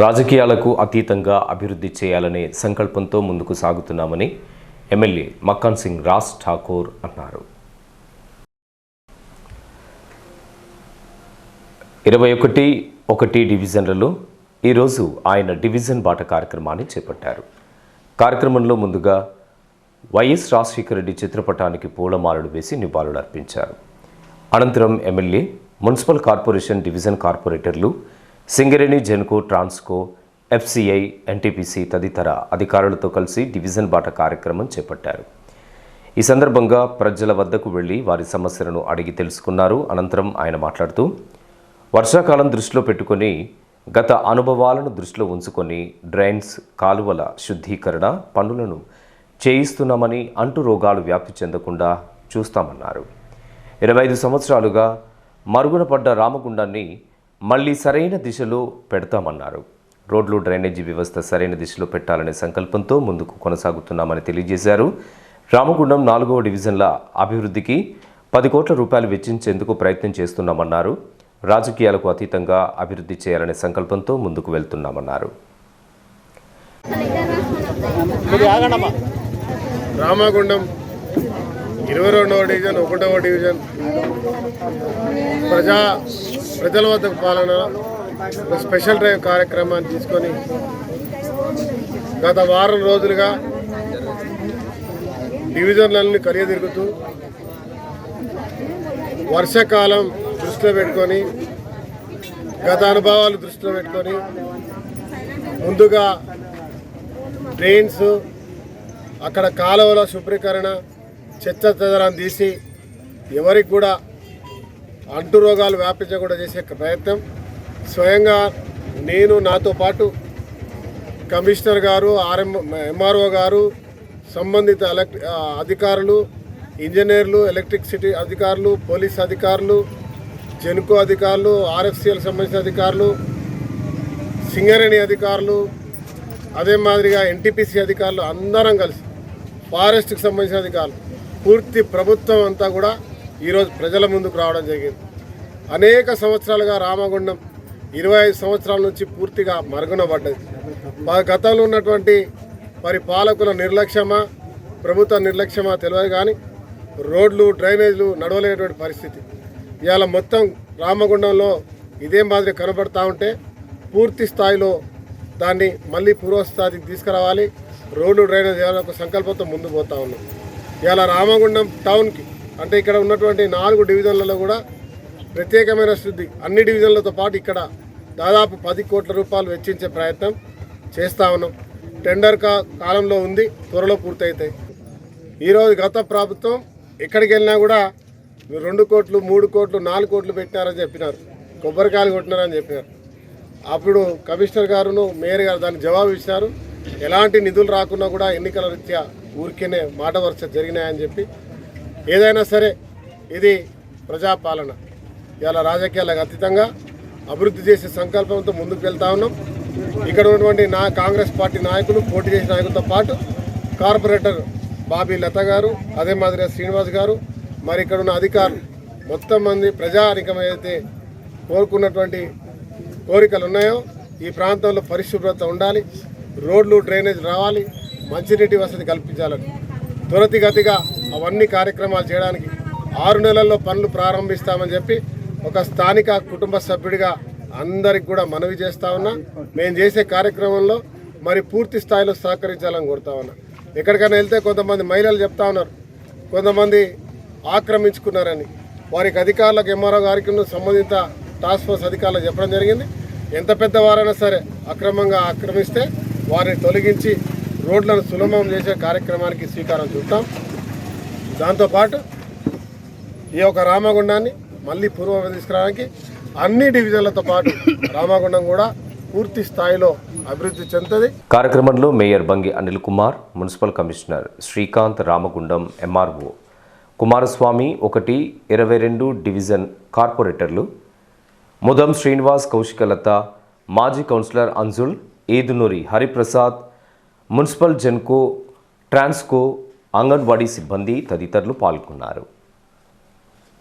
రాజకీయాలకు అతీతంగా అభివృద్ధి చేయాలనే సంకల్పంతో ముందుకు సాగుతున్నామని ఎమ్మెల్యే మక్కన్ సింగ్ రాజ్ ఠాకూర్ అన్నారు. ఇరవై ఒకటి ఒకటి డివిజన్లలో ఈరోజు ఆయన డివిజన్ బాట కార్యక్రమాన్ని చేపట్టారు. కార్యక్రమంలో ముందుగా వైఎస్ రాజశేఖర రెడ్డి చిత్రపటానికి పూలమాలలు వేసి నివాళులు అర్పించారు అనంతరం ఎమ్మెల్యే మున్సిపల్ కార్పొరేషన్ డివిజన్ కార్పొరేటర్లు సింగరేణి జెన్కో ట్రాన్స్కో ఎఫ్సిఐ ఎన్టీపీసీ తదితర అధికారులతో కలిసి డివిజన్ బాట కార్యక్రమం చేపట్టారు. ఈ సందర్భంగా ప్రజల వద్దకు వెళ్ళి వారి సమస్యలను అడిగి తెలుసుకున్నారు. అనంతరం ఆయన మాట్లాడుతూ వర్షాకాలం దృష్టిలో పెట్టుకొని గత అనుభవాలను దృష్టిలో ఉంచుకొని డ్రైన్స్ కాలువల శుద్ధీకరణ పనులను చేయిస్తున్నామని అంటు రోగాలు వ్యాప్తి చెందకుండా చూస్తామన్నారు. ఇరవై ఐదు సంవత్సరాలుగా మరుగున పడ్డ రామగుండాన్ని మళ్ళీ సరైన దిశలో పెడతామన్నారు. రోడ్లు డ్రైనేజీ వ్యవస్థ సరైన దిశలో పెట్టాలనే సంకల్పంతో ముందుకు కొనసాగుతున్నామని తెలియజేశారు. రామగుండం నాలుగవ డివిజన్ల అభివృద్ధికి పది కోట్ల రూపాయలు వెచ్చించేందుకు ప్రయత్నం చేస్తున్నామన్నారు. రాజకీయాలకు అతీతంగా అభివృద్ధి చేయాలనే సంకల్పంతో ముందుకు వెళ్తున్నామన్నారు. రామగుండం ఇరవై రెండవ డివిజన్ ఒకటవ డివిజన్. ప్రజా ప్రజల వద్దకు పాలన స్పెషల్ డ్రైవ్ కార్యక్రమాన్ని తీసుకొని గత వారం రోజులుగా డివిజన్లన్నీ కలియదిరుగుతూ వర్షాకాలం దృష్టిలో పెట్టుకొని గత అనుభవాలు దృష్టిలో పెట్టుకొని ముందుగా డ్రైన్స్ అక్కడ కాలువల శుభ్రీకరణ చెత్త చెదరాన్ని తీసి ఎవరికి కూడా అంటు రోగాలు వ్యాపించకుండా చేసే ప్రయత్నం. స్వయంగా నేను నాతో పాటు కమిషనర్ గారు ఆర్ఎం ఎంఆర్ఓ గారు సంబంధిత ఎలక్ట్ అధికారులు ఇంజనీర్లు ఎలక్ట్రిసిటీ అధికారులు పోలీస్ అధికారులు జెన్కో అధికారులు ఆర్ఎఫ్సిఎల్ సంబంధించిన అధికారులు సింగరేణి అధికారులు అదే మాదిరిగా ఎన్టీపీసీ అధికారులు అందరం కలిసి ఫారెస్ట్కి సంబంధించిన అధికారులు పూర్తి ప్రభుత్వం అంతా కూడా ఈరోజు ప్రజల ముందుకు రావడం జరిగింది. అనేక సంవత్సరాలుగా రామగుండం ఇరవై ఐదు సంవత్సరాల నుంచి పూర్తిగా మరుగున పడ్డది మా గతంలో ఉన్నటువంటి మరి పాలకుల నిర్లక్ష్యమా ప్రభుత్వ నిర్లక్ష్యమా తెలియదు కానీ రోడ్లు డ్రైనేజీలు నడవలేనటువంటి పరిస్థితి. ఇవాళ మొత్తం రామగుండంలో ఇదే మాదిరి కనబడతా ఉంటే పూర్తి స్థాయిలో దాన్ని మళ్ళీ పూర్వస్థాయికి తీసుకురావాలి. రోడ్లు డ్రైనేజ్ చేయాలని ఒక సంకల్పంతో ముందు పోతా ఉన్నాం. ఇలా రామగుండం టౌన్కి అంటే ఇక్కడ ఉన్నటువంటి నాలుగు డివిజన్లలో కూడా ప్రత్యేకమైన శుద్ధి అన్ని డివిజన్లతో పాటు ఇక్కడ దాదాపు పది కోట్ల రూపాయలు వెచ్చించే ప్రయత్నం చేస్తా ఉన్నాం. టెండర్ కా కాలంలో ఉంది త్వరలో పూర్తవుతాయి ఈరోజు గత ప్రభుత్వం ఎక్కడికి వెళ్ళినా కూడా రెండు కోట్లు మూడు కోట్లు నాలుగు కోట్లు పెట్టినారని చెప్పినారు. కొబ్బరికాయలు కొట్టినారని చెప్పినారు. అప్పుడు కమిషనర్ గారును మేయర్ గారు దానికి జవాబు ఇచ్చారు. ఎలాంటి నిధులు రాకున్నా కూడా ఎన్నికల రీత్యా ఊరికేనే మాట వరుస జరిగినాయని చెప్పి ఏదైనా సరే ఇది ప్రజాపాలన. ఇలా రాజకీయాలకు అతీతంగా అభివృద్ధి చేసే సంకల్పంతో ముందుకు వెళ్తా ఉన్నాం. ఇక్కడ ఉన్నటువంటి నా కాంగ్రెస్ పార్టీ నాయకులు పోటీ చేసిన నాయకులతో పాటు కార్పొరేటర్ బాబీ లత గారు అదే మాదిరిగా శ్రీనివాస్ గారు మరి ఇక్కడ ఉన్న అధికారులు మొత్తం మంది ప్రజానికం ఏదైతే కోరుకున్నటువంటి కోరికలు ఉన్నాయో ఈ ప్రాంతంలో పరిశుభ్రత ఉండాలి రోడ్లు డ్రైనేజ్ రావాలి మంచినీటి వసతి కల్పించాలని. త్వరితగతిగా అవన్నీ కార్యక్రమాలు చేయడానికి ఆరు నెలల్లో పనులు ప్రారంభిస్తామని చెప్పి ఒక స్థానిక కుటుంబ సభ్యుడిగా అందరికి కూడా మనవి చేస్తా ఉన్నా. మేము చేసే కార్యక్రమంలో మరి పూర్తి స్థాయిలో సహకరించాలని కోరుతా ఉన్నా. ఎక్కడికైనా వెళ్తే కొంతమంది మహిళలు చెప్తా ఉన్నారు. కొంతమంది ఆక్రమించుకున్నారని. వారికి అధికారులకు ఎంఆర్ఓ గారికి సంబంధిత టాస్క్ ఫోర్స్ అధికారులకు చెప్పడం జరిగింది. ఎంత పెద్దవారైనా సరే అక్రమంగా ఆక్రమిస్తే వారిని తొలగించి రోడ్లను సులభం చేసే కార్యక్రమానికి శ్రీకారం చుట్టాం. దాంతోపాటు ఈ యొక్క రామగుండాన్ని మళ్ళీ పూర్వం తీసుకురావడానికి అన్ని డివిజన్లతో పాటు రామగుండం కూడా పూర్తి స్థాయిలో అభివృద్ధి చెందుతుంది. కార్యక్రమంలో mayor Bangi Anil Kumar municipal commissioner Srikanth Ramagundam MRO Kumaraswamy ఒకటి ఇరవై రెండు డివిజన్ కార్పొరేటర్లు ముదం శ్రీనివాస్ కౌశికలత మాజీ కౌన్సిలర్ అంజుల్ ఈదునూరి హరిప్రసాద్ మున్సిపల్ జెన్కో ట్రాన్స్కో అంగన్వాడీ సిబ్బంది తదితరులు పాల్గొన్నారు.